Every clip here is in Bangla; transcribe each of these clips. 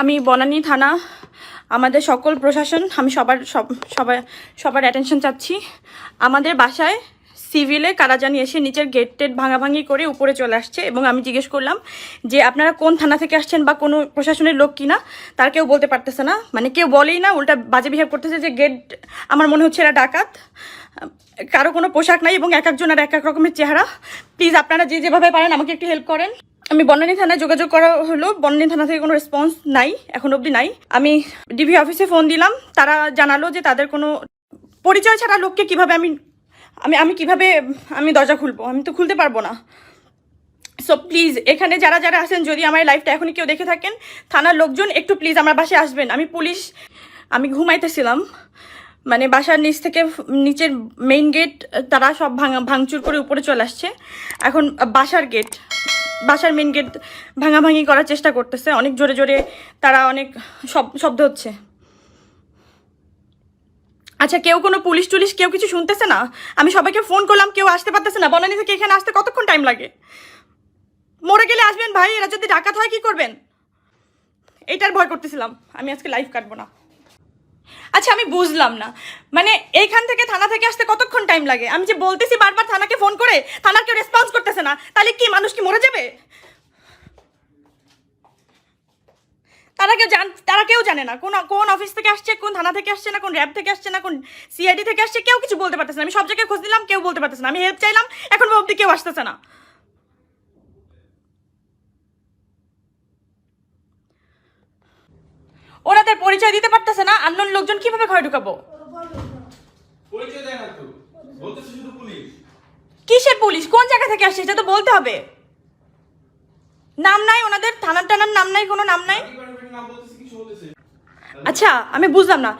আমি বনানী থানা, আমাদের সকল প্রশাসন, আমি সবার, সব সবার সবার অ্যাটেনশন চাচ্ছি। আমাদের বাসায় সিভিলে কারা জানি এসে নিচের গেট টেট ভাঙাভাঙি করে উপরে চলে আসছে এবং আমি জিজ্ঞেস করলাম যে আপনারা কোন থানা থেকে আসছেন বা কোনো প্রশাসনের লোক কিনা? তার কেউ বলতে পারতেছে না। মানে কেউ বলেই না, উল্টা বাজে বিহেভ করতেছে যে গেট আমার মনে হচ্ছে এরা ডাকাত। কারও কোনো পোশাক নাই এবং এক একজনের এক এক রকমের চেহারা। প্লিজ আপনারা যে যেভাবে পারেন আমাকে একটু হেল্প করেন। আমি বনানী থানায় যোগাযোগ করা হলো। বনানী থানা থেকে কোনো রেসপন্স নাই, এখন অবধি নাই। আমি ডিবি অফিসে ফোন দিলাম। তারা জানালো যে তাদের কোনো পরিচয় ছাড়া লোককে কীভাবে আমি আমি আমি কীভাবে, আমি দরজা খুলবো? আমি তো খুলতে পারব না। সো প্লিজ এখানে যারা যারা আছেন, যদি আমার লাইফটা এখনই কেউ দেখে থাকেন, থানার লোকজন একটু প্লিজ আমার বাসায় আসবেন। আমি পুলিশ আমি ঘুমাইতেছিলাম। মানে বাসার নিচ থেকে নিচের মেইন গেট তারা সব ভাঙা, ভাঙচুর করে উপরে চলে আসছে। এখন বাসার গেট বাসার মেন গেট ভাঙাভাঙি করার চেষ্টা করতেছে। অনেক জোরে জোরে তারা অনেক শব্দ হচ্ছে। আচ্ছা কেউ কোনো পুলিশ টুলিশ কেউ কিছু শুনতেছে না? আমি সবাইকে ফোন করলাম, কেউ আসতে পারতেছে না। বনানী থেকে এখানে আসতে কতক্ষণ টাইম লাগে? মরে গেলে আসবেন ভাই? এরা যদি ডাকাত হয় কি করবেন? এইটার ভয় করতেছিলাম। আমি আজকে লাইভ কাটবো না। আচ্ছা আমি বুঝলাম না। মানে এইখান থেকে থানা থেকে আসতে কতক্ষণ টাইম লাগে? আমি যে বলতেছি বারবার থানাকে ফোন করে, থানার কেউ রেসপন্স করতেছে না। তাহলে কি মানুষ কি মরে যাবে? তারা কেউ জান তারা কেউ জানে না। কোন কোন অফিস থেকে আসছে, কোন থানা থেকে আসছে না, কোন র্যাব থেকে আসছে না, কোন সিআইডি থেকে আসছে, কেউ কিছু বলতে পারতেছে না। আমি সব জায়গায় খোঁজ দিলাম কেউ বলতে পারতেছে না। আমি হেল্প চাইলাম, এখন অবধি কেউ আসতেছে না। ওনাদের পরিচয় দিতে পারতেছে না আননোন লোকজন কীভাবে ঘরে ঢুকাবো? পরিচয় দেয় না তো। বলতেছে শুধু পুলিশ। কিসের পুলিশ? কোন জায়গা থেকে আসছে? এটা তো বলতে হবে। নাম নাই ওনাদের থানার টানার নাম নাই কোনো নাম নাই? আচ্ছা আমি বুঝলাম না।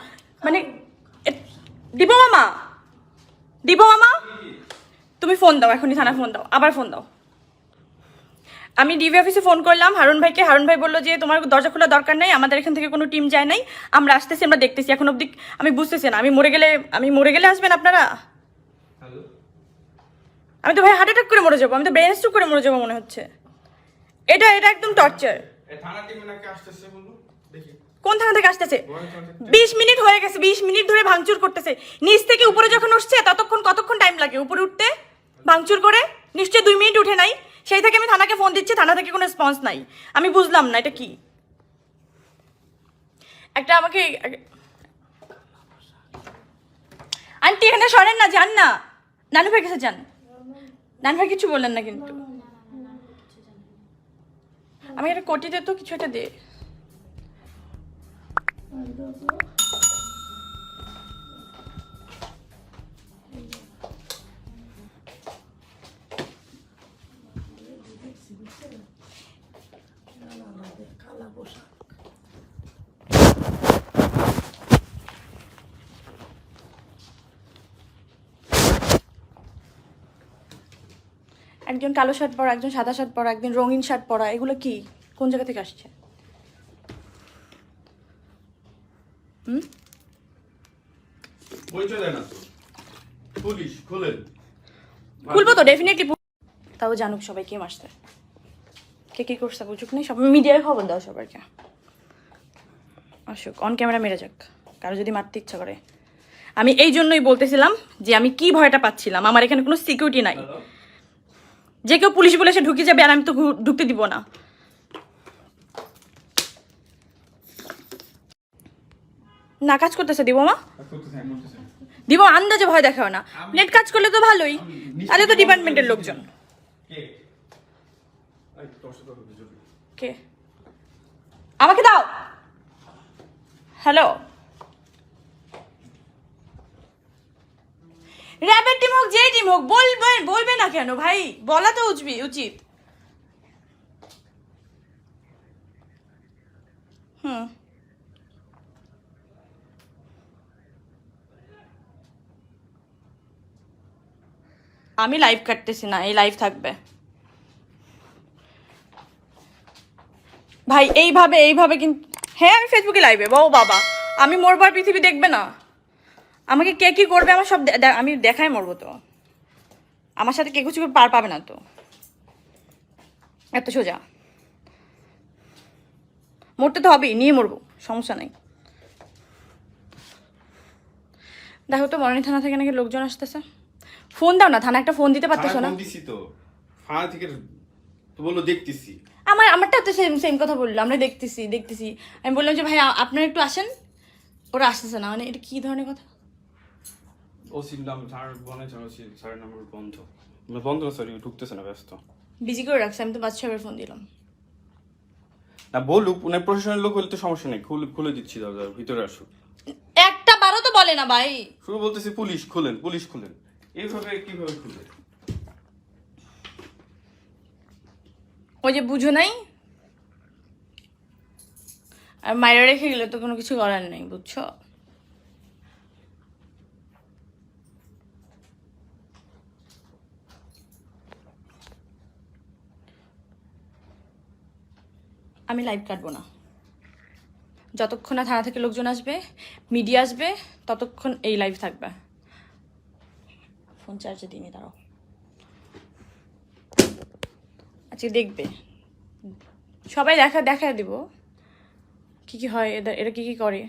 মানে দিব মামা? দিব মামা? তুমি ফোন দাও এখনই থানা ফোন দাও আবার ফোন দাও। আমি ডিবি অফিসে ফোন করলাম হারুন ভাইকে। হারুন ভাই বলল যে তোমার দরজা খোলা দরকার নাই আমাদের এখান থেকে কোনো টিম যায় নাই। আমরা আসতেছি আমরা দেখতেছি। এখন অবধি আমি বুঝতেছি না। আমি মরে গেলে আমি মরে গেলে আসবেন আপনারা? আমি তো ভাই হার্ট অ্যাটাক করে মরে যাব। আমি তো ব্রেন স্ট্রোক করে মরে যাব মনে হচ্ছে। এটা এটা একদম টর্চার কোন থানা থেকে আসতেছে? বিশ মিনিট হয়ে গেছে বিশ মিনিট ধরে ভাঙচুর করতেছে। নিচ থেকে উপরে যখন উঠছে ততক্ষণ কতক্ষণ টাইম লাগে? উপরে উঠতে? ভাঙচুর করে? নিশ্চয়ই দুই মিনিট উঠে নাই। সেই থেকে আমি থানাকে ফোন দিচ্ছি, থানা থেকে কোনো রেসপন্স নাই। আমি বুঝলাম না, এটা কি? একটা আমাকে আন্টি, এখানে সরেন না, যান না। নানু ভাই কাছে যান। নানু ভাই কিছু বললেন না কিন্তু। আমি একটা কোটিতে তো কিছু একটা দে একজন কালো শার্ট পরা একজন সাদা শার্ট পরা একজন রঙিন শার্ট পরা এগুলো কি? কোন জায়গা থেকে আসছে? হুম? পুলিশ খুলবো তো ডেফিনেটলি তাও জানুক সবাই কে মাসতে কে কি করছে বুঝুক নেই সব মিডিয়ায় খবর দাও সবাইকে। আসুক অন ক্যামেরা মেরে যাক। কারও যদি মারতে ইচ্ছা করে। আমি এই জন্যই বলতেছিলাম যে আমি কি ভয়টা পাচ্ছিলাম আমার এখানে কোনো সিকিউরিটি নাই। যে কেউ পুলিশ বলে সে ঢুকে যাবে আর আমি তো ঢুকতে দিব না। না কাজ করতেছে দিব মা? দিব আন্দাজে ভয় দেখাও না। নেট কাজ করলে তো ভালোই। তাহলে তো ডিপার্টমেন্টের লোকজন। কে? আমাকে দাও। হ্যালো? র্যাবের টিম হোক যে টিম হোক বলবে বলবে না কেন ভাই? বলা তো উচিত হুম। আমি লাইভ কাটতেছি না, এই লাইভ থাকবে। ভাই, এইভাবে এইভাবে কিন্তু হ্যাঁ আমি ফেসবুকে লাইভে বাবু বাবা। আমি মরবো আর পৃথিবী দেখবে না। আমাকে কে কি করবে আমার সব আমি দেখাই মরবো তো। আমার সাথে কে কিছু পার পাবে না তো। এত সোজা। মরতে তো হবেই নিয়ে মরবো সমস্যা নাই। দেখো তো মরণী থানা থেকে নাকি লোকজন আসতেছে। ফোন দাও না থানা একটা ফোন দিতে পারতেছো না? দিছি তো। থানা থেকে তো বলল দেখতেছি। আমার আমারটা তো সেম সেম কথা বলল আমরা দেখতেছি দেখতেছি। আমি বললাম যে ভাই আপনারা একটু আসেন। ওরা আসতেছে না মানে এটা কি ধরনের কথা? ও সিনলাম স্যার বনে স্যারের নাম্বার বন্ধ বন্ধ সরি ঢুকতেছে না ব্যস্ত। বিজি করে রাখছে আমি তো বাদশাহের ফোন দিলাম না বলুক উনি প্রশাসনের লোক হলে তো সমস্যা নেই খুলে খুলে দিচ্ছি দাদা ভিতরে আসুক একটা বারো তো বলে না ভাই শুরু বলতেছি পুলিশ খুলেন পুলিশ খুলেন এইভাবে কীভাবে খুলে ওই যে বুঝো নাই আর মায়েরা রেখে গেলে তো কোনো কিছু করার নেই বুঝছ আমি লাইভ কাটবো না। যতক্ষণ না থানা থেকে লোকজন আসবে মিডিয়া আসবে, ততক্ষণ এই লাইভ থাকবে। ফোন চার্জে দিনে দাঁড়াও। আচ্ছা দেখবে। সবাই দেখা দেখা দেব। কি কি হয়, এদের এরা কি কি করে?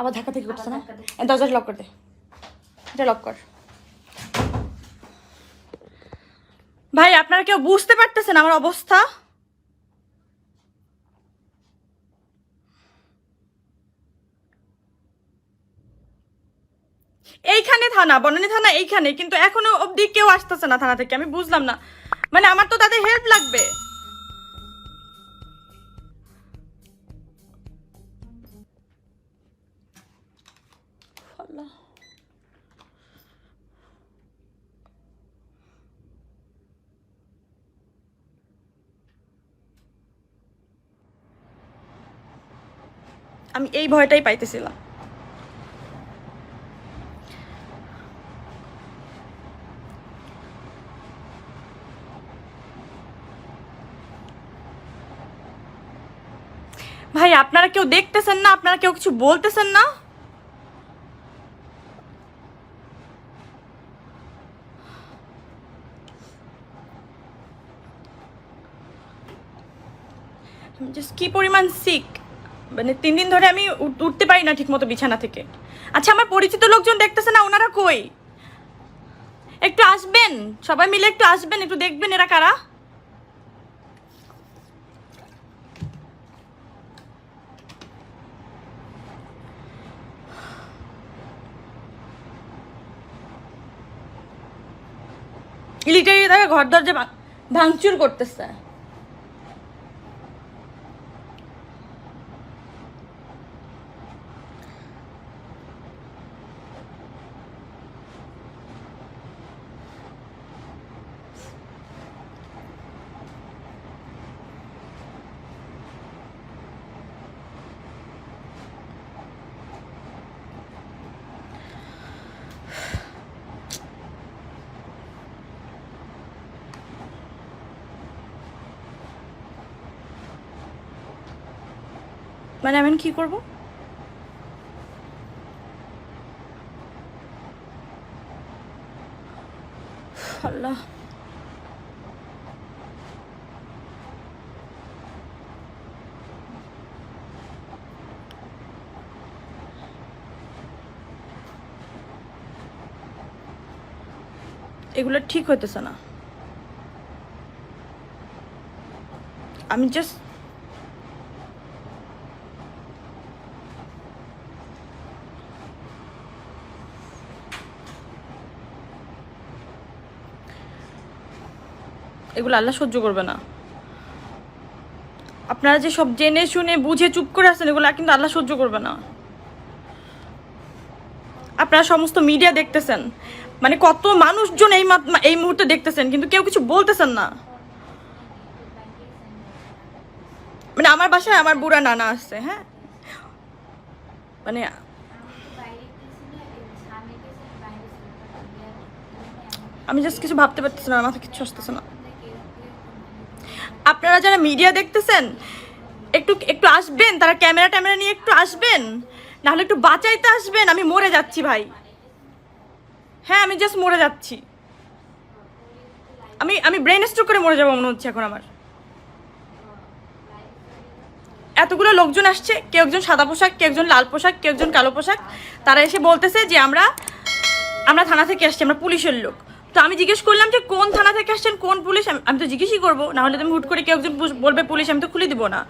আবার ধাক্কা থেকে করতেছে না? দরজাটা লক কর দে। এটা লক কর। ভাই আপনারা কেউ বুঝতে পারতেছেন আমার অবস্থা? এইখানে থানা বনানী থানা এইখানে কিন্তু এখনও অবধি কেউ আসতেছে না থানা থেকে আমি বুঝলাম না। মানে আমার তো তাদের হেল্প লাগবে। আমি এই ভয়টাই পাইতেছিলাম। ভাই, আপনারা কেউ দেখতেছেন না? আপনারা কেউ কিছু বলতেছেন না? জাস্ট কি পরিমাণ সিক মানে তিন দিন ধরে আমি উঠ- উঠতে পারি না ঠিকমতো বিছানা থেকে। আচ্ছা আমার পরিচিত লোকজন দেখতেছে না, ওনারা কই? একটু আসবেন? সবাই মিলে একটু আসবেন, একটু দেখবেন এরা কারা? লিটারি তারা ঘর দরজা ভাঙ- ভাঙচুর করতেছে। মানে আমি কি করব? আল্লাহ। এগুলো ঠিক হইতেছে না। আমি জাস্ট এগুলো আল্লাহ সহ্য করবে না। আপনারা যে সব জেনে শুনে বুঝে চুপ করে আছেন, এগুলো কিন্তু আল্লাহ সহ্য করবে না। আপনারা সমস্ত মিডিয়া দেখতেছেন। মানে কত মানুষজন এই এই মুহূর্তে দেখতেছেন, কিন্তু কেউ কিছু বলতেছেন না। মানে আমার বাসায় আমার বুড়া নানা আসছে হ্যাঁ? মানে আমি জাস্ট কিছু ভাবতে পারতেছি না মাথা কিছু আসতেছে না। আপনারা যারা মিডিয়া দেখতেছেন, একটু একটু আসবেন, তারা ক্যামেরা ট্যামেরা নিয়ে একটু আসবেন, নাহলে একটু বাঁচাইতে আসবেন, আমি মরে যাচ্ছি ভাই। হ্যাঁ আমি জাস্ট মরে যাচ্ছি। আমি আমি ব্রেন স্ট্রোক করে মরে যাব মনে হচ্ছে এখন আমার। এতগুলো লোকজন আসছে, কেউ একজন সাদা পোশাক, কেউ একজন লাল পোশাক, কেউ একজন কালো পোশাক, তারা এসে বলতেছে যে আমরা আমরা থানা থেকে আসছি, আমরা পুলিশের লোক। তো আমি জিজ্ঞেস করলাম যে কোন থানা থেকে আসছেন, কোন পুলিশ? আমি- তো জিজ্ঞেসই করব না হলে তুমি হুট করে কেউ একজন বলবে পুলিশ, আমি তো খুলে দিব না।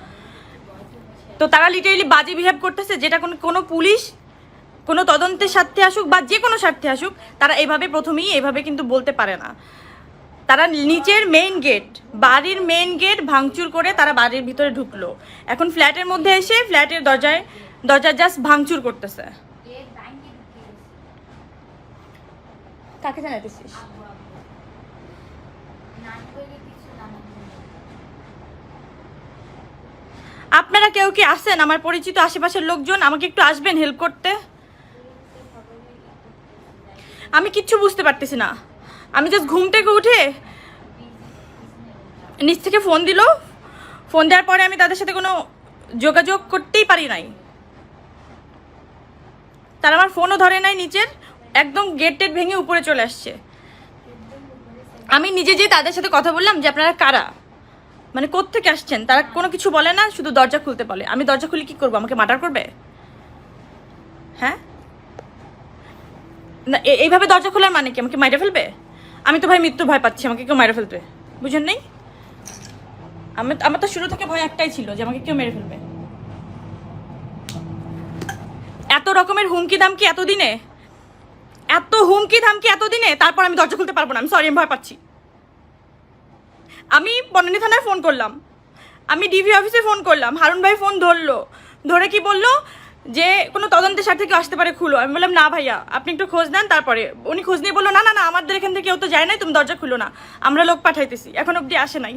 তো তারা লিটারেলি বাজে বিহেভ করতেছে, যেটা কোনো কোনো পুলিশ, কোনো তদন্তের স্বার্থে আসুক বা যে কোনো স্বার্থে আসুক, তারা এভাবে প্রথমেই এভাবে কিন্তু বলতে পারে না। তারা নিচের মেইন গেট বাড়ির মেইন গেট ভাঙচুর করে তারা বাড়ির ভিতরে ঢুকলো। এখন ফ্ল্যাটের মধ্যে এসে ফ্ল্যাটের দরজায় দরজা জাস্ট ভাঙচুর করতেছে। কাকে জানাইতেছিস? আপনারা কেউ কি আসেন আমার পরিচিত আশেপাশের লোকজন, আমাকে একটু আসবেন হেল্প করতে? আমি কিচ্ছু বুঝতে পারতেছি না। আমি জাস্ট ঘুম থেকে উঠে নিচ থেকে ফোন দিল। ফোন দেওয়ার পরে আমি তাদের সাথে কোনো যোগাযোগ করতেই পারি নাই। তারা আমার ফোনও ধরে নাই নিচের। একদম গেট টেট ভেঙে উপরে চলে আসছে। আমি নিজে যেয়ে তাদের সাথে কথা বললাম যে, আপনারা কারা? মানে কোত্থেকে আসছেন? তারা কোনো কিছু বলে না, শুধু দরজা খুলতে বলে। আমি দরজা খুলে কি করব? আমাকে মার্ডার করবে? হ্যাঁ? না এইভাবে দরজা খোলার মানে কি? আমাকে মাইরে ফেলবে? আমি তো ভাই মৃত্যু ভয় পাচ্ছি, আমাকে কেউ মাইরে ফেলবে? বুঝেন নেই? আমি, আমার তো শুরু থেকে ভয় একটাই ছিল যে, আমাকে কেউ মেরে ফেলবে। এত রকমের হুমকি দামকি এতদিনে? এত হুমকি ধামকি এতদিনে, তারপর আমি দরজা খুলতে পারব না। আমি সরি আমি ভয় পাচ্ছি। আমি বনানী থানায় ফোন করলাম। আমি ডিভি অফিসে ফোন করলাম। হারুন ভাই ফোন ধরলো। ধরে কি বলল যে, কোনো তদন্তের সাথে কেউ আসতে পারে, খুলো। আমি বললাম, না ভাইয়া, আপনি একটু খোঁজ নেন, তারপরে। উনি খোঁজ নিয়ে বলল, না না না, আমাদের এখান থেকে কেউ তো যায় নাই, তুমি দরজা খুলো না। আমরা লোক পাঠাইতেছি। এখন অবধি আসে নাই।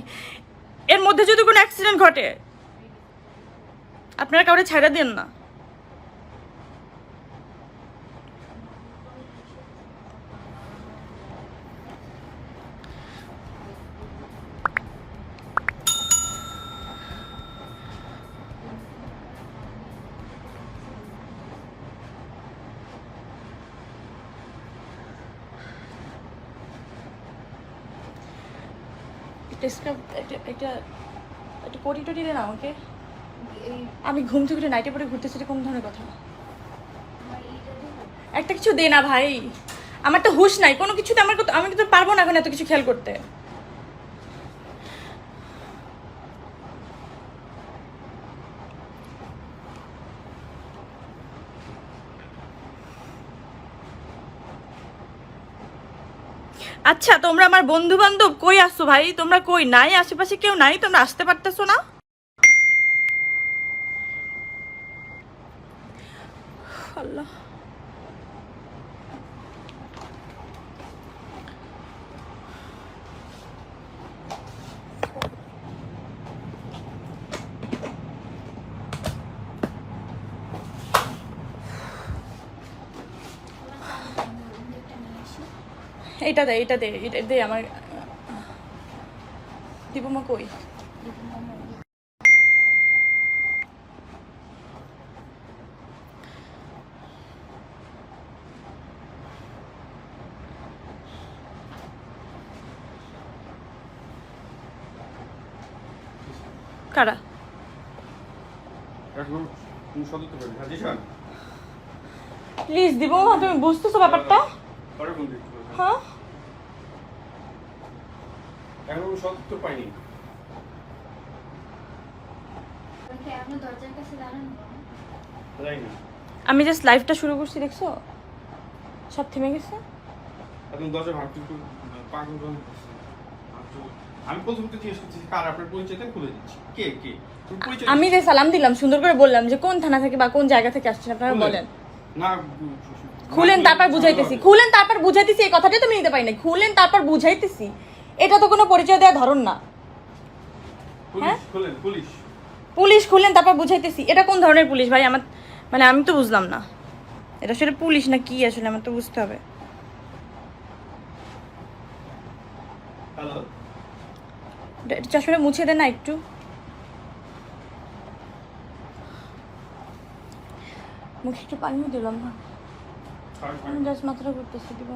এর মধ্যে যদি কোনো অ্যাক্সিডেন্ট ঘটে, আপনারা কাউরে ছাড়া দেন না। স্ক্রাব একটা একটা একটা পটি টটি দেন আমাকে। আমি ঘুম থেকে নাইটে পরে ঘুরতে সেটা কোন ধরনের কথা? একটা কিছু দে না ভাই। আমার তো হুশ নাই, কোনো কিছুতে আমার আমি তো পারব না এখন এত কিছু খেয়াল করতে। আচ্ছা তোমরা আমার বন্ধু বান্ধব কই আসছো ভাই? তোমরা কই নাই? আশেপাশে কেউ নাই? তোমরা আসতে পারতেছো না? আল্লাহ। এইটা দে এইটা দে এটা দে আমার দীপমা কই? কারা? প্লিজ দীপমা তুমি বুঝতেছো ব্যাপারটা? হ্যাঁ? এখন সদস্য পাইনি। আমি জাস্ট লাইভটা শুরু করছি দেখছ? সব থেমে গেছে? এখন দরজা পাগল আমি প্রথম তো জিজ্ঞেস করছি কার? আপনার খুলে দিচ্ছি। কে কে? আমি যে সালাম দিলাম সুন্দর করে বললাম যে কোন থানা থেকে বা কোন জায়গা থেকে আসছেন আপনারা বলেন। না খুলেন তারপর বুঝাইতেছি। খুলেন তারপর বুঝাইতেছি এই কথাটাই তো আমি নিতে পারি না খুলেন তারপর বুঝাইতেছি। এটা তো কোনো পরিচয় দেওয়া ধরন না। হ্যাঁ? পুলিশ। খুলেন তারপর বুঝাইতেছি। এটা কোন ধরনের পুলিশ ভাই? আমার মানে আমি তো বুঝলাম না। এটা আসলে পুলিশ না কি আসলে? আমার তো বুঝতে হবে। এটা মুছে দেন না একটু। মুখে একটু পানিও দিলাম না। জাস্ট মাথাটা ঘুরতেছি দিব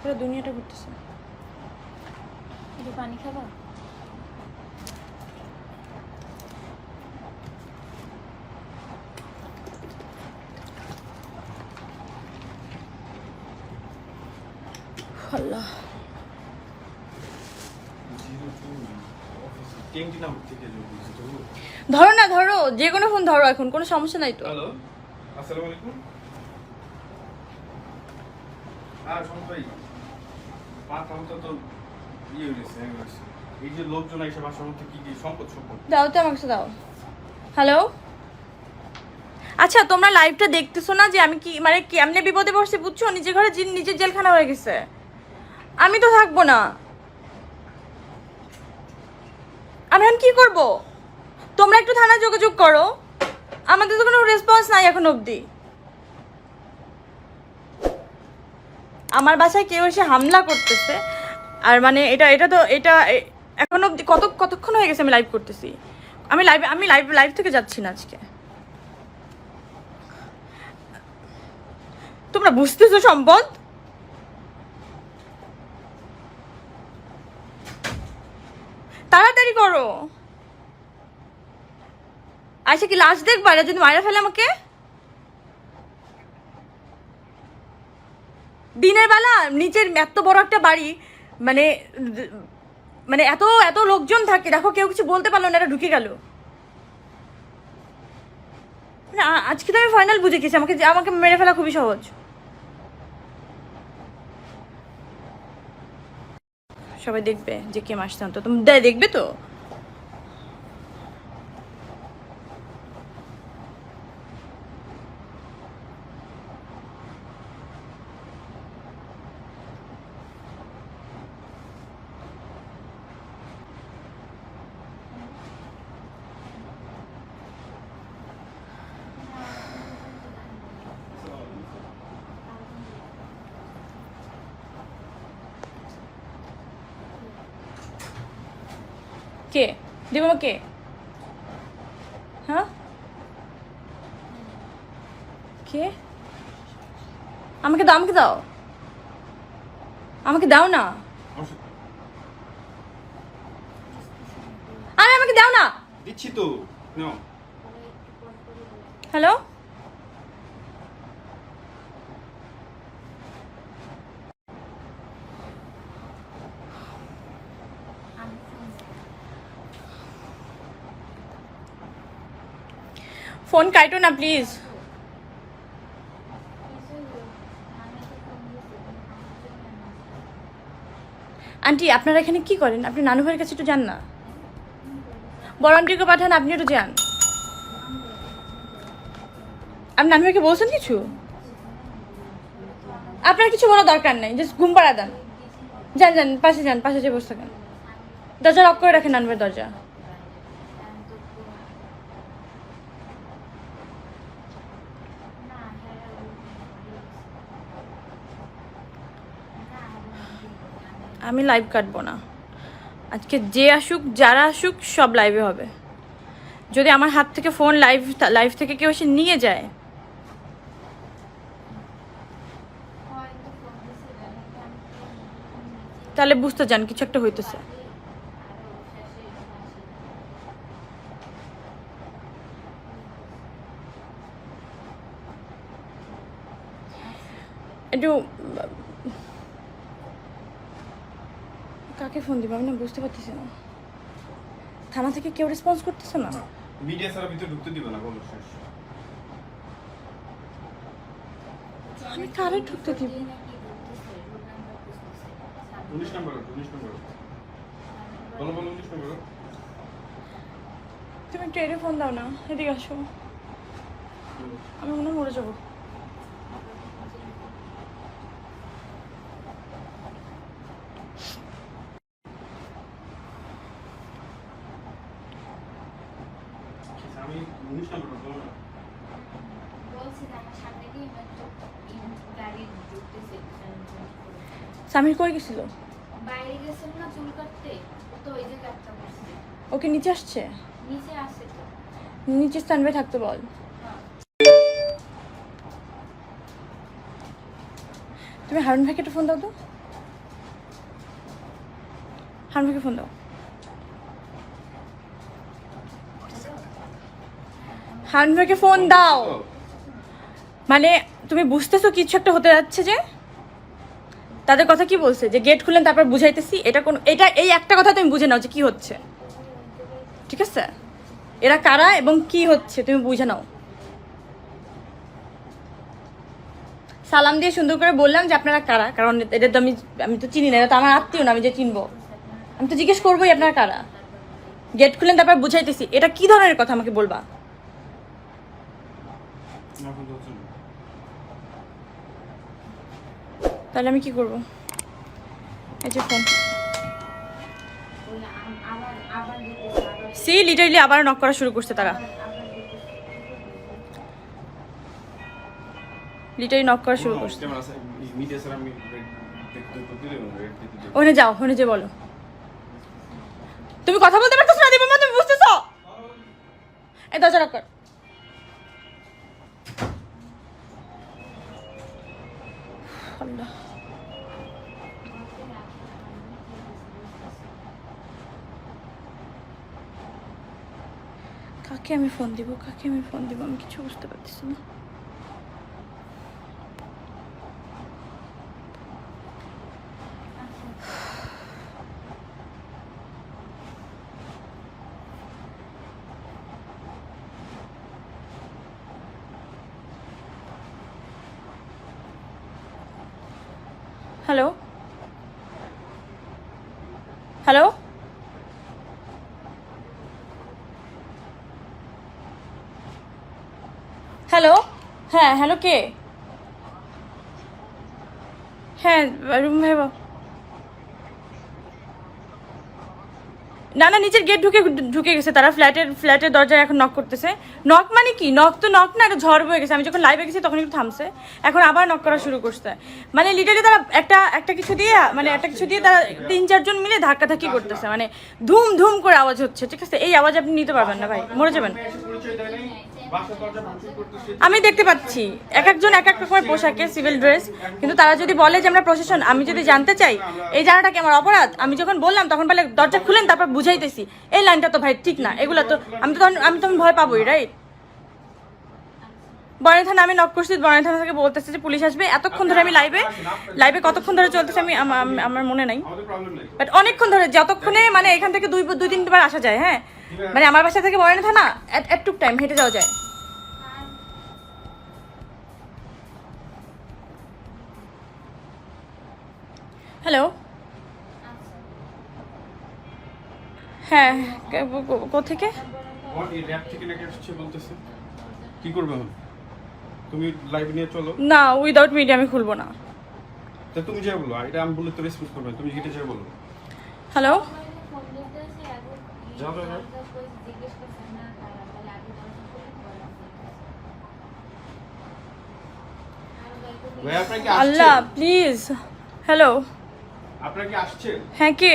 পুরো দুনিয়াটা ঘুরতেছে। একটু পানি খাবা? আল্লাহ। ধরো না ধরো যে কোনো ফোন ধরো এখন কোনো সমস্যা নাই তো। হ্যালো আসসালামু আলাইকুম। হ্যাঁ ভাই দাও তো আমার কাছে দাও। হ্যালো আচ্ছা তোমরা লাইভটা দেখতেছো না যে আমি কি মানে কেমনে বিপদে পড়ছি বুঝছ? নিজের ঘরে নিজের জেলখানা হয়ে গেছে। আমি তো থাকব না। আমি এখন কি করব? তোমরা একটু থানায় যোগাযোগ করো। আমাদের তো কোনো রেসপন্স নাই এখন অবধি। আমার বাসায় কেউ এসে হামলা করতেছে। আর মানে এটা এটা তো, এটা এখন অবধি কত, কতক্ষণ হয়ে গেছে আমি লাইভ করতেছি? আমি লাইভ আমি লাইভ লাইভ থেকে যাচ্ছি না আজকে। তোমরা বুঝতেছো সম্পদ তাড়াতাড়ি করো। আচ্ছা কি লাশ দেখবা? এটা যদি মারা ফেলে আমাকে? দিনের বেলা নিচের এত বড় একটা বাড়ি মানে মানে এত এত লোকজন থাকে, দেখো কেউ কিছু বলতে পারল না এটা ঢুকে গেল। আজকে তো আমি ফাইনাল বুঝে গেছি, আমাকে আমাকে মেরে ফেলা খুবই সহজ। সবাই দেখবে যে কে মাসতে তো তুমি দেখবে তো কে দেবো কে হ্যাঁ কে আমাকে দাও আমাকে দাও আমাকে দাও না আরে আমাকে দাও না দিচ্ছি তো হ্যালো ফোন কাটো না প্লিজ আন্টি, আপনারা এখানে কি করেন? আপনি নানু ভাইয়ের কাছে একটু যান না। বড় আন্টিকে পাঠান, আপনি একটু যান। আপনি নানু ভাইকে বলছেন কিছু? আপনার কিছু বলার দরকার নেই জাস্ট ঘুম পাড়া দেন। যান যান, পাশে যান, পাশে যে বসে থাকেন। দরজা লক করে রাখেন নানু ভাইয়ের দরজা। আমি লাইভ কাটবো না। আজকে যে আসুক, যারা আসুক, সব লাইভে হবে। যদি আমার হাত থেকে ফোন লাইভ লাইভ থেকে কেউ এসে নিয়ে যায়। তাহলে বুঝতে যান কিছু একটা হইতেছে। একটু কাকে ফোন দিব আমি না বুঝতে পারতেছি না। থানা থেকে কেউ রেসপন্স করতেছে না? মিডিয়া ছাড়া ভিতরে ঢুকতে দিবে না বলো শেষ। আমি কারে ঢুকতে দিব? উনিশ নম্বর উনিশ নম্বর বলো বলো উনিশ নম্বর তুমি ট্রেনে ফোন দাও না এদিকে আসো। আমি মনে হয় মরে যাব। আমি না। সামির কই গেছিল? বাইরে গেছিল না চুল কাটতে? ও তো ওই যে কাটতে বসছে। ওকে নিচে আসছে? নিচে আসছে তো। নিচে স্ট্যান্ড বাই থাকতে বল। তুমি হারুন ভাইকে একটা ফোন দাও তো। হারুন ভাইকে ফোন দাও। হারুন ভাইকে ফোন দাও। মানে তুমি বুঝতেছো কিছু একটা হতে যাচ্ছে যে? তাদের কথা কি বলছে? যে গেট খুলেন তারপর বুঝাইতেছি, এটা কোন এটা এই একটা কথা তুমি বুঝে নাও যে কি হচ্ছে। ঠিক আছে? এরা কারা এবং কি হচ্ছে তুমি বুঝে নাও। সালাম দিয়ে সুন্দর করে বললাম যে আপনারা কারা? কারণ এটা তো আমি আমি তো চিনি না, এটা তো আমার আত্মীয় না, আমি যে চিনবো। আমি তো জিজ্ঞেস করবোই আপনারা কারা। গেট খুলেন তারপর বুঝাইতেছি। এটা কি ধরনের কথা আমাকে বলবা। তাহলে আমি কি করব? এই যে ফোন সি লিটারলি আবার নক করা শুরু করছে তারা। লিটারলি নক করা শুরু করছে। ওখানে যাও ওখানে যে বলো। তুমি কথা বলতে পারতেছো না দীপা তুমি বুঝতেছো? এই দরজা রাখ কর। আল্লাহ কাকে আমি ফোন দিব কাকে আমি ফোন দিব আমি কিছু বুঝতে পারতেছি না হ্যালো হ্যালো হ্যালো হ্যাঁ হ্যালো কে? হ্যাঁ রুম ভাই না না, নিচের গেট ঢুকে ঢুকে গেছে তারা। ফ্ল্যাটের ফ্ল্যাটের দরজায় এখন নক করতেছে। নক মানে কি? নক তো নক না, একটা ঝড় বয়ে গেছে। আমি যখন লাইভে গেছি তখন একটু থামছে। এখন আবার নক করা শুরু করছে। মানে লিটারলি তারা একটা একটা কিছু দিয়ে মানে একটা কিছু দিয়ে তারা তিন, চারজন মিলে ধাক্কাধাক্কি করতেছে। মানে ধুম ধুম করে আওয়াজ হচ্ছে, ঠিক আছে? এই আওয়াজ আপনি নিতে পারবেন না ভাই। মরে যাবেন। আমি দেখতে পাচ্ছি। এক একজন এক এক রকমের পোশাকে সিভিল ড্রেস কিন্তু তারা যদি বলে যে আমরা প্রশাসন, আমি যদি জানতে চাই, এই জায়গাটা কি আমার অপরাধ? আমি যখন বললাম, তখন বলে, দরজা খুলেন, তারপর বুঝাইতেছি। এই লাইনটা তো ভাই ঠিক না। এগুলো তো, আমি তো আমি তখন ভয় পাবোই রাইট বনানী থানা, আমি নক করছি বনানী থানা থেকে বলতেছে যে পুলিশ আসবে। এতক্ষণ ধরে আমি লাইভে লাইভে কতক্ষণ ধরে চলতেছে আমি আমার মনে নাই। বাট অনেকক্ষণ ধরে, যতক্ষণে মানে এখান থেকে দুই দুই তিনবার আসা যায় হ্যাঁ? মানে আমার বাসা থেকে বনানী থানা একটু টাইম হেঁটে যাওয়া যায়। হ্যালো হ্যাঁ কোথেকে? কি করবে তুমি লাইভ নিয়ে চলো। না উইদাউট মিডিয়া আমি খুলবো না। তো তুমি যাই বলো এটা আমি বললে তো রেসপন্স করবে তুমি যেটা যাই বলো। হ্যালো বলে আল্লাহ প্লিজ হ্যালো আপনার কি আসছে হ্যাঁ কে?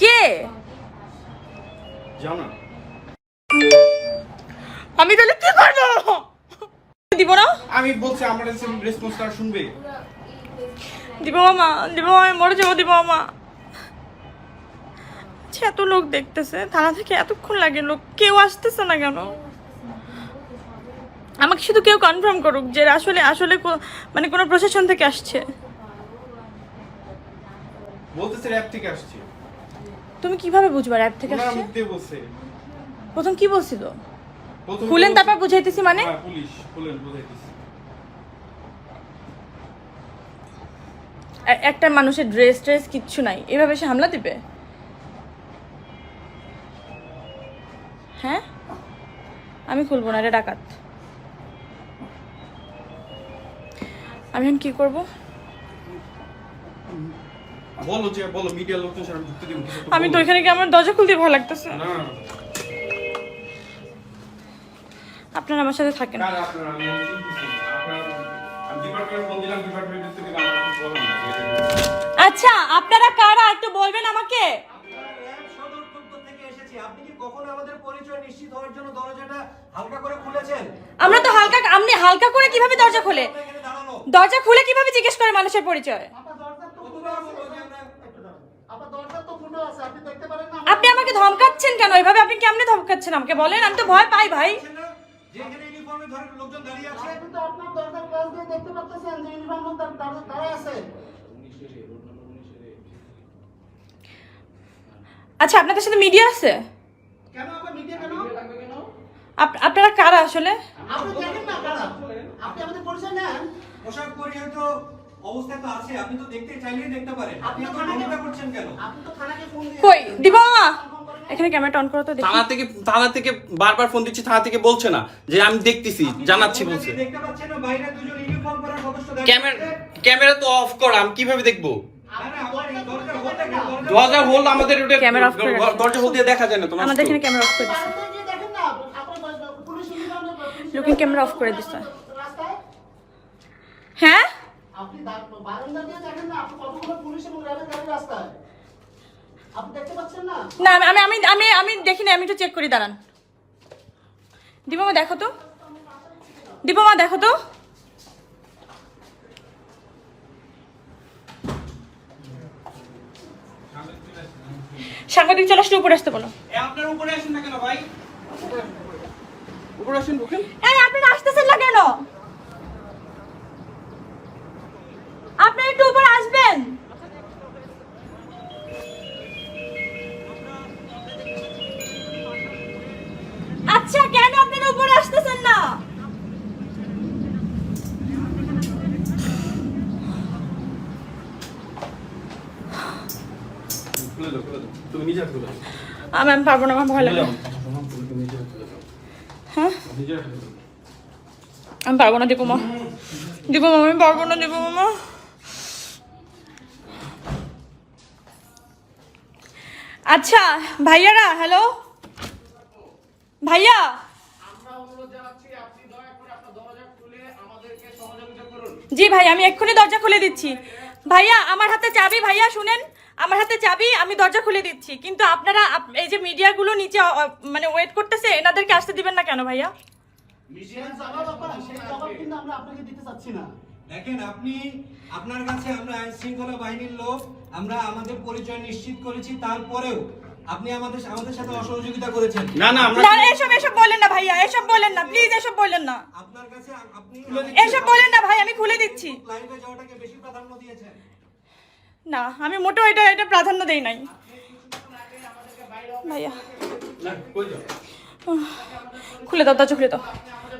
কে? আমি তাহলে কি করব? দিব না? আমি বলছি আমার রেসপন্স তারা শুনবে? দিব মামা দিব আমি মরে যাব দিব মামা আচ্ছা এত লোক দেখতেছে থানা থেকে এতক্ষণ লাগে লোক কেউ আসতেছে না কেন? আমাকে শুধু কেউ কনফার্ম করুক যে আসলে আসলে মানে কোনো প্রশাসন থেকে আসছে। বলতেছে র‍্যাপ থেকে আসছে। তুমি কীভাবে বুঝবা অ্যাপ থেকে আসছে? প্রথম কি বলছিল? খুলেন তারপর বুঝাইতেছি মানে? হ্যাঁ পুলিশ খুলেন বুঝাইতেছি। একটা মানুষের ড্রেস ট্রেস কিচ্ছু নাই। এভাবে সে হামলা দিবে? হ্যাঁ? আমি খুলবো না এটা ডাকাত। আমি এখন কি করব? বলো যে বলো মিডিয়ার লোকজন আমি তো। ওইখানে গিয়ে আমার দরজা খুলতে ভয় লাগতেছে। না। আমার সাথে থাকেন। আচ্ছা আপনারা কারা? একটু বলবেন আমাকে। আপনারা কখন আমাদের পরিচয় নিশ্চিত হওয়ার জন্য দরজাটা হালকা করে খুলেছেন? আমরা তো হালকা আপনি হালকা করে কীভাবে দরজা খোলে? দরজা খুলে কীভাবে জিজ্ঞেস করে মানুষের পরিচয়? আপনার দরজা তো ফুটো কতবার আছে। বলব যে আমরা একটু দাঁড়ান। আপনার দরজা তো ফুটো আছে। আপনি দেখতে পারেন না আপনি আমাকে ধমকাচ্ছেন কেন? এভাবে আপনি কেমনে ধমকাচ্ছেন আমাকে বলেন? আমি তো ভয় পাই ভাই। দেখছেন না যে এখানে ইউনিফর্মে ধরে লোকজন দাঁড়িয়ে আছে। আপনি তো আপনার দরজার কাছ দিয়ে দেখতে পাচ্ছেন যে ইউনিফর্ম লোক দাঁড়- দাঁড়- দাঁড়ায় আছে। আচ্ছা আপনাদের সাথে মিডিয়া আছে? কেন? আবার মিডিয়া কেন? আপনারা কারা আসলে? আপনি দেখেন না কারা? আপনি আমাদের পরিচয় নেন। পোশাক পরিয়ে অবস্থা তো আছে আপনি তো দেখতে চাইলেই দেখতে পারেন। আপনি এত করছেন কেন? আপনি তো থানাকে ফোন দিয়ে কই? দিবা এখানে ক্যামেরাটা অন করো তো দেখি। থানা থেকে থানা থেকে বারবার ফোন দিচ্ছি থানা থেকে বলছে না যে আমি দেখতেছি জানাচ্ছি বলছে। দেখতে পাচ্ছেন না বাইরে দুজন ইউনিফর্ম পরা সদস্য ক্যামেরা ক্যামেরা তো অফ করা আমি কীভাবে দেখব? না, না, দরজা হল আমাদের ওটা ক্যামেরা অফ করে দরজা হোল দিয়ে দেখা যায় না তোমার আমাদের এখানে ক্যামেরা অফ করে পুলিশ Looking camera off করে দিছে। হ্যাঁ? আপনি বারান্দা দিয়ে দেখেন না আপনি কতগুলো পুলিশ এবং র্যাবের গাড়ি রাস্তায়? না? না আমি আমি আমি আমি আমি দেখি না আমি একটু চেক করি দাঁড়ান। দিবামা দেখো তো। দিবামা দেখো তো। সাংবাদিক চলে আসলে উপরে আসতে বলো। এ, আপনার উপরে আসেন না কেন ভাই? উপরে আসেন আপনারা আসতেছেন না কেন? আমি আমি পারব না আমার ভয় লাগে। হ্যাঁ? দাও আমি পারব না দীপু মা। দীপু মামা আমি পারব না দীপু মামা আচ্ছা ভাইয়ারা হ্যালো ভাইয়া? জি ভাই আমি এক্ষুনি দরজা খুলে দিচ্ছি। ভাইয়া আমার হাতে চাবি ভাইয়া শুনেন। আমার হাতে চাবি আমি দরজা খুলে দিচ্ছি। কিন্তু আপনারা এই যে মিডিয়াগুলো নিচে মানে ওয়েট করতেছে এনাদেরকে আসতে দিবেন না কেন ভাইয়া? সেই জবাব আপা সেই জবাব কিন্তু আমরা আপনাকে দিতে চাচ্ছি না। দেখেন আপনি আপনার কাছে আমরা আইন শৃঙ্খলা বাহিনীর লোক আমরা আমাদের পরিচয় নিশ্চিত করেছি তারপরেও আপনি আমাদের আমাদের সাথে অসহযোগিতা করেছেন। না না আমরা না, এসব এসব বলেন না ভাইয়া এসব বলেন না প্লিজ এসব বলেন না। আপনার কাছে আপনি এসব বলেন না ভাই আমি খুলে দিচ্ছি। লাইভে যাওয়াটাকে বেশি প্রাধান্য দিয়েছেন। না, আমি মোটেও এটা এটা প্রাধান্য দেই নাই। ভাইয়া। খুলে দাও, দরজা খুলে দাও।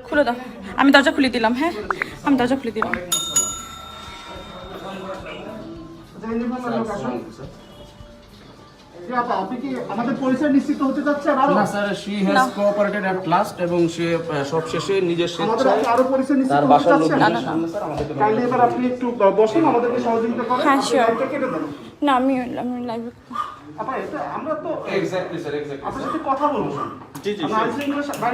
খুলে দাও। আমি দরজা খুলে দিলাম হ্যাঁ? আমি দরজা খুলে দিলাম। এবং সে আহ, নিজের আমাদের স্বেচ্ছায় তার হতে বাসার লোক চাচ্ছেন না, না, না। স্যার আপনি একটু বসুন আমাদেরকে সহযোগিতা করেন। হ্যাঁ, দেন। না আমি আমি লাইভে আপা এটা আমরা তো এক্স্যাক্টলি স্যার এক্স্যাক্টলি আপনার সাথে কথা বলব। জি,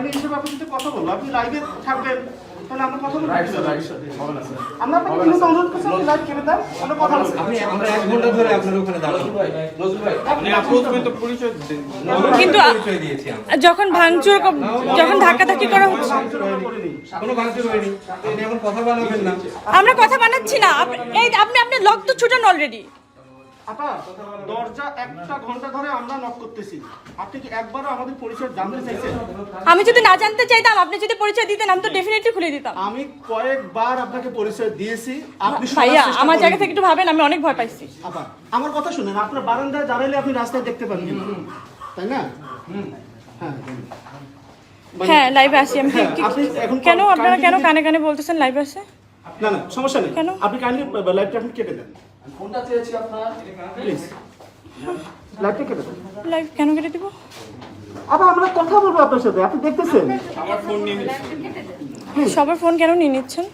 হিসেবে আপনার সাথে কথা বলব। আপনি লাইভে থাকবেন। তাহলে আমরা কথা বলব রাইট স্যার রাইট স্যার হবে না স্যার। আমরা আপনাকে বিনীত অনুরোধ করছি আপনি লাইভ কেটে দেন আমরা কথা বলব আপনি আমরা এক ঘণ্টা ধরে আপনার ওখানে দাঁড়ানো ভাই নজরুল ভাই আপনি আপলোড তো পরিচয় দেন। কিন্তু আ- পরিচয় দিয়েছি আমরা। যখন ভাঙচুর যখন ধাক্কাধাক্কি করা হচ্ছে। আমরা কোনো ভাঙচুর হয়নি। আপনি এখন কথা বানাবেন না। আমরা কথা বানাচ্ছি না। এই আপনি আপনি লক তো ছুটান অলরেডি আপা দরজা একটা ঘণ্টা ধরে আমরা নক করতেছি। আপনি কি একবারও আমাদের পরিচয় জানতে চাইছেন? আমি যদি না জানতে চাইতাম আপনি যদি পরিচয় দিতেন আমি তো ডেফিনেটলি খুলে দিতাম। আমি কয়েকবার আপনাকে পরিচয় দিয়েছি। আপনি ভাইয়া আমার জায়গা থেকে একটু ভাবেন আমি অনেক ভয় পাইছি। আপা আমার কথা শুনেন আপনার বারান্দায় দাঁড়ালে আপনি রাস্তায় দেখতে পান তাই না? হ্যাঁ। হ্যাঁ লাইভে আসি। আমি আপনি এখন কেন আপনারা কেন কানে কানে বলতেছেন লাইভে আসে? না না সমস্যা নেই। কেন? আপনি কাইন্ডলি লাইভটা এখন কেটে দেন। কোনটা চেয়েছি আপনার। প্লিজ লাইভটা কেটে দেন। লাইভ কেন কেটে দিব? আবার আমরা কথা বলব আপনার সাথে আপনি দেখতেছেন? আমার ফোন নিয়ে সবার ফোন কেন নিয়ে নিচ্ছেন?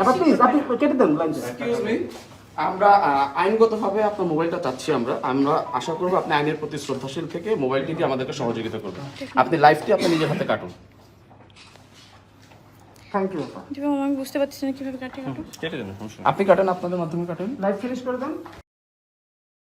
আবার প্লিজ আপনি কেটে দেন লাইনটা এক্সকিউজ মি আমরা আইনগতভাবে আপনার মোবাইলটা চাচ্ছি আমরা। আমরা আশা করব আপনি আইনের প্রতি শ্রদ্ধাশীল থেকে মোবাইলটি দিয়ে আমাদেরকে সহযোগিতা করবেন। আপনি লাইভটি আপনি নিজের হাতে কাটুন। থ্যাংক ইউ দিবা আমি বুঝতে পারছি না কীভাবে কাটে কাটো কেটে দেন আপনি কাটেন আপনাদের মাধ্যমে কাটেন। লাইভ ফিনিশ করে দেন।